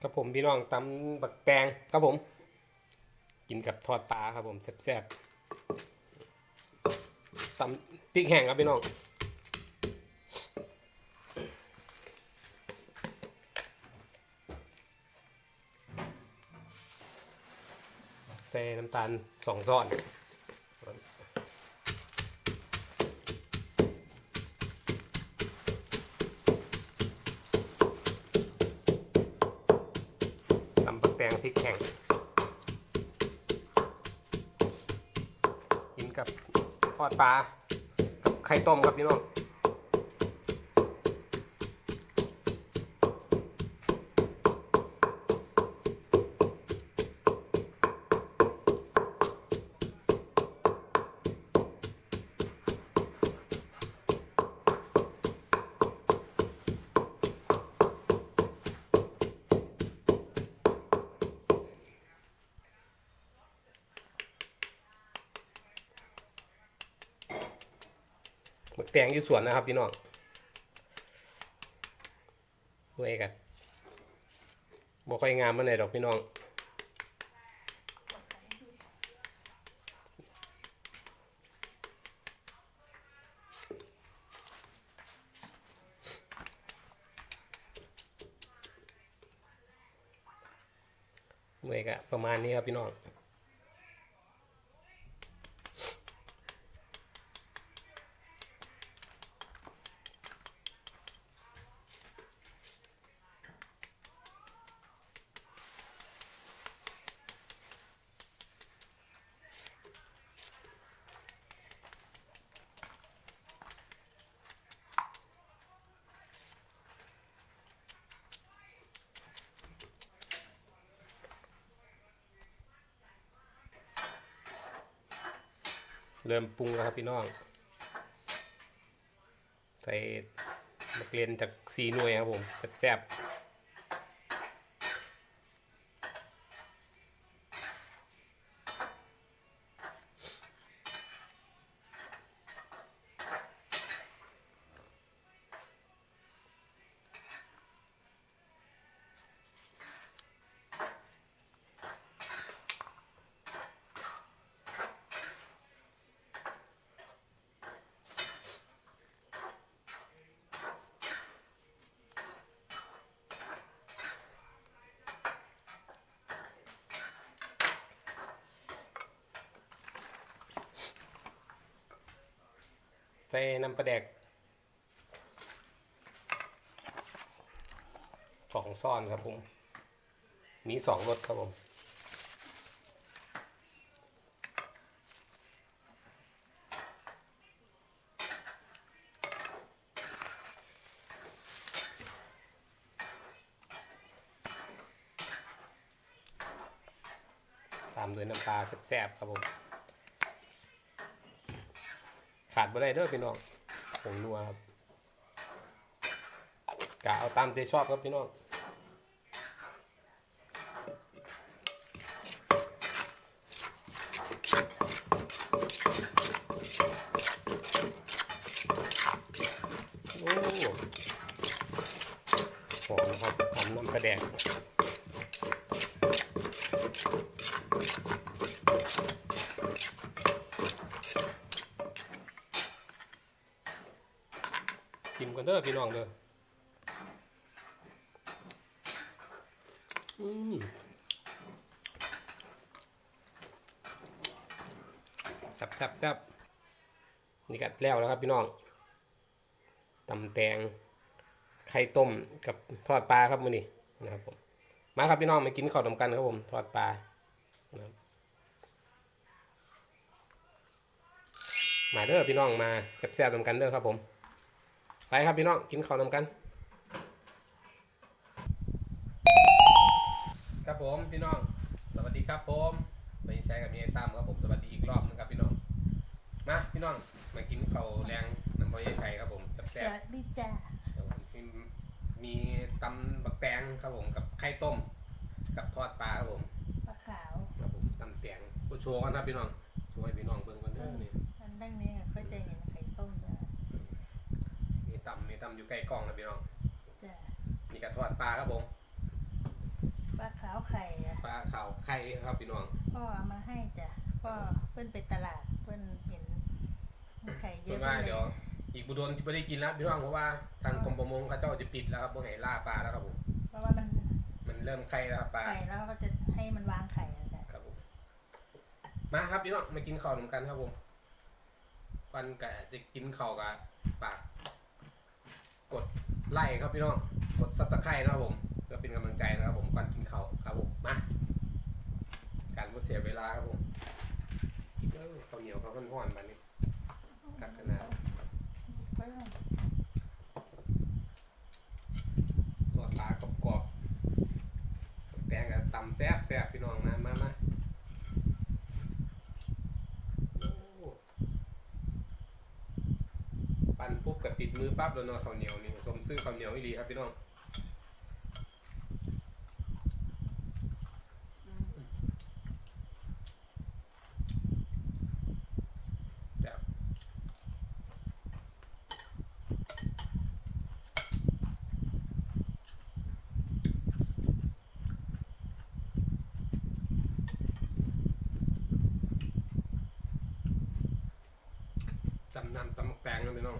ครับผมพี่น้องตำบักแตงครับผม กินกับทอดปลาครับผมแซ่บๆตำพริกแห้งครับพี่น้องใส่น้ำตาลสองช้อน พริกแข็งกินกับทอดปลากับไข่ต้มครับพี่น้อง หมึกแตงอยู่สวนนะครับพี่น้องด้วยกันบ่ค่อยงามมันไหนดอกพี่น้องด้วยกันประมาณนี้ครับพี่น้อง เริ่มปรุงแล้วครับพี่น้อง ใส่มะเกลียนจากสีหน่วยครับผมแซ่บๆ ส่น้ำปลาแดกสองซ่อนครับผม มีสองรสครับผมตามด้วยน้ำปลาแซ่บๆครับผม ขาดบ่ได้เด้อพี่น้องผงนัวครับกะเอาตามใจชอบครับพี่น้องโอ้หอมนะครับหอมน้ำกระแดง ชิมกัน เด้อพี่น้องเด้ออืมแซ่บแซ่บแซ่บนี่กัดแล้วแล้วครับพี่น้องตำแตงไข่ต้มกับทอดปลาครับมื้อนี้นะครับผมมาครับพี่น้องมากินข้าวนำกันครับผมทอดปลานะครับมาเด้อพี่น้องมาแซ่บๆนำกันเด้อครับผม ไปครับพี่น้องกินข้าวนำกัน ครับผมพี่น้อง สวัสดีครับผมไปแชร์กับเมียตั้มครับผมสวัสดีอีกรอบนึงครับพี่น้องมาพี่น้องมากินข้าวแรงน้ำมันไข่ครับผมสแซ่บวัสดีจ้าๆครับผมมีมีตำบักแตงครับผมกับไข่ต้ม กับทอดปลาครับผมปลาขาว ครับผมตำแตงกูโชว์กันครับพี่น้องโชว์ให้พี่น้องเบิ่งกันเด้อนี่อันดังนี้ค่อยจะเห็นไข่ต้มจ้า มีตำมีตำอยู่ใกล้กล้องนะพี่น้องจ้ามีกระทอดปลาครับผมลาขาวไข่อะปลาขาวไข่ครับพี่น้องพ่อเอามาให้จ้ะพ่อเพิ่นไปตลาดเพิ่นเห็นมีไข่เยเพื่ออะว่าลเดี๋ยว อีกบุดนที่ไม่ได้กินแล้วพี่น้องเพราะว่าทางกรมประมงเขาเจ้าจะปิดแล้วครับพวกไหล่าปลาแล้วครับผมเพราะว่ามันมันเริ่มไข่แล้วครับปลาไข่แล้วก็จะให้มันวางไข่อะจ้ะครับผมมาครับพี่น้องมากินข้าวหนุ่มกันครับผมก่อนกะจะกินข้าวกับปาก กดไลค์ครับพี่น้อง กดซับสไครต์นะครับผมเพื่อเป็นกำลังใจนะครับผมก่อนกินเขาครับผมมาการไม่เสียเวลาครับผมเออข้าวเหนียวเข้าวห้อนๆมานี่กักขนาดตัวปลากรอบๆแตงกับตำแซ่บแซ่บพี่น้องนะมามาโอ้ ปั่นปุ๊บกับติดมือปั๊บแล้วเนาข้าวเหนียวนี่สมซื้อข้าวเหนียวอีหลีครับพี่น้องจำนำตำบักแตงนะพี่น้อง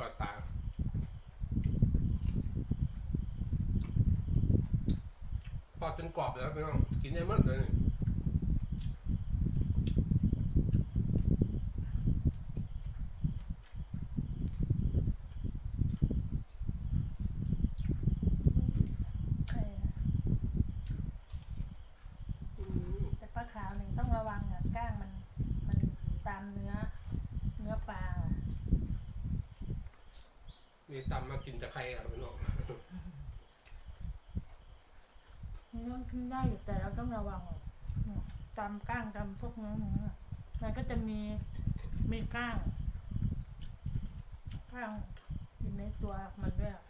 ทอดปลาทอดจนกรอบเลยครับพี่น้องกินได้หมดเลยนี่ ไข่อะแต่ปลาขาวหนึ่งต้องระวังอะก้างมันมันตามเนื้อ เนื้อปลาอะ นี่ตำมา กินจะใครครับพี่น้องเนื้อกินได้อยู่แต่เราต้องระวังตามก้างตามพวกเนื้อเนื้ออะมันก็จะมีมีก้างก้างอยู่ในตัวมันด้วยอะ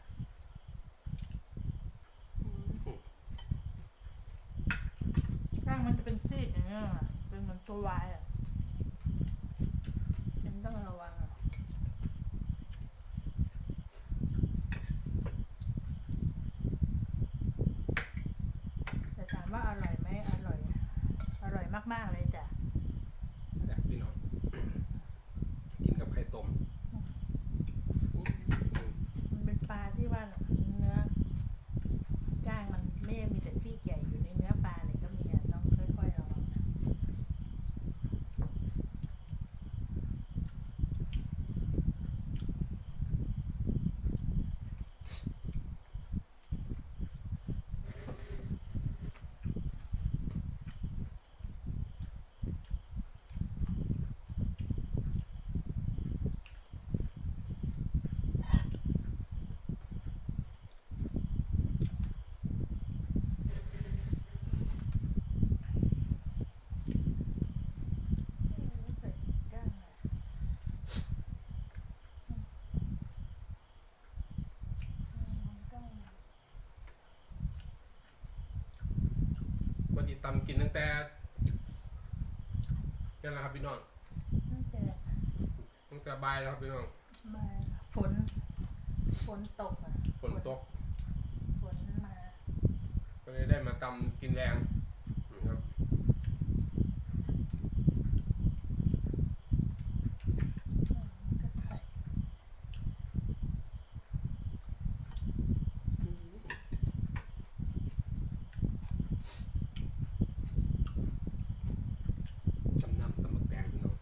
ก้างมันจะเป็นซีดอย่างเงี้ยอะเป็นเหมือนตัววายอะฉันต้องระวังอะแต่ถามว่าอร่อยไหมอร่อย อร่อย มากๆเลยจ้ะ แซ่บพี่น้อง กินกับไข่ต้ม มันเป็นปลาที่ว่าเนื้อก้างมันไม่ได้มีแต่ที่ใหญ่อยู่ในเนื้อปลาเนี่ยก็มีอะต้องค่อยๆระวังนะ ไม่เคยก้างอะอืมก้าง ปก ติตำกินตั้งแต่นั่นแหละครับพี่น้องตั้งแต่ตั้งแต่บ่ายแล้วครับพี่น้องมาฝน ฝนตกอะฝนตกฝนมา ก็เลยได้มาตำกินแรงนะครับ ก็ไข่ จำนำตำบักแตงพี่น้อง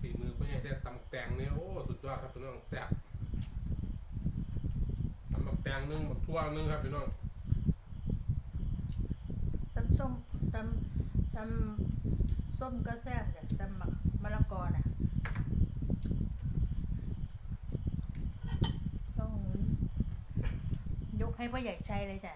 ฝีมือพ่อใหญ่ แตงเนี่ยโอ้สุดยอดครับพี่น้องแซ่บตำบักแตงนึ่งบักทั่วนึ่งครับพี่น้องตำส้มตำตำส้มก็แซ่บจ้ะตำมะมะละกอน่ะต้องยกให้พ่อใหญ่ชัยเลยจ้ะ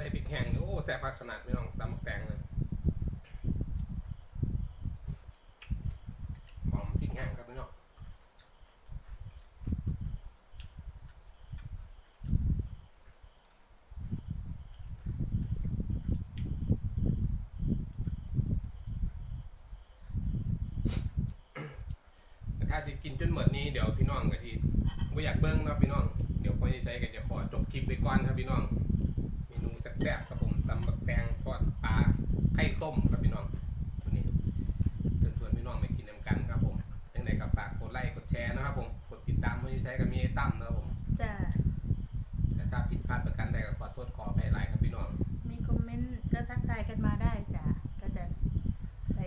ส่พริกแห้งโอ้แซ่บมากขนาดพี่น้องตำบักแตงเลยหอมพริกแห้งครับพี่น้องถ้าจะกินจนหมดนี้เดี๋ยวพี่น้องกะทีไม่อยากเบิ้งนะพี่น้อง เดี๋ยวพอจใช้กันจะขอจบคลิปไปก่อนครับพี่น้อง แซ่บๆครับผมตำบักแตงทอดปลาไข่ต้มครับพี่น้องวันนี้เชิญชวนพี่น้องไปกินน้ำกันครับผมยังไงกับฝากกดไลค์กดแชร์นะครับผมกดติดตามไม่ใช้กับมีไอ้ตั้มนะครับผมจ้ะแต่ถ้าผิดพลาดประการใดก็ขอโทษขออภัยหลายครับพี่น้องมีคอมเมนต์ก็ทักทายกันมาได้จ้ะก็จะไป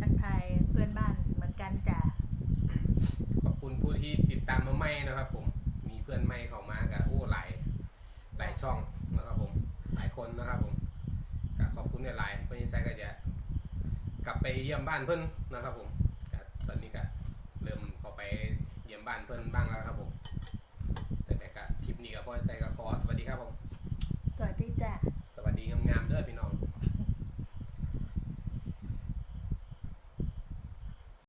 ทักทายเพื่อนบ้านเหมือนกันจ้ะขอบคุณผู้ที่ติดตามมาใหม่นะครับผมมีเพื่อนใหม่เข้ามากับโอ้หลายหลายช่อง คนนะครับผมก็ขอบคุณหลายๆเพื่อนใจก็จะกลับไปเยี่ยมบ้านเพื่อนนะครับผมตอนนี้ก็เริ่มเข้าไปเยี่ยมบ้านเพื่อนบ้างแล้วครับผมแต่แต่ก็คลิปนี้กับพ่อนใจก็ขอสวัสดีครับผมสวัสดีจ้ะสวัสดีงามๆ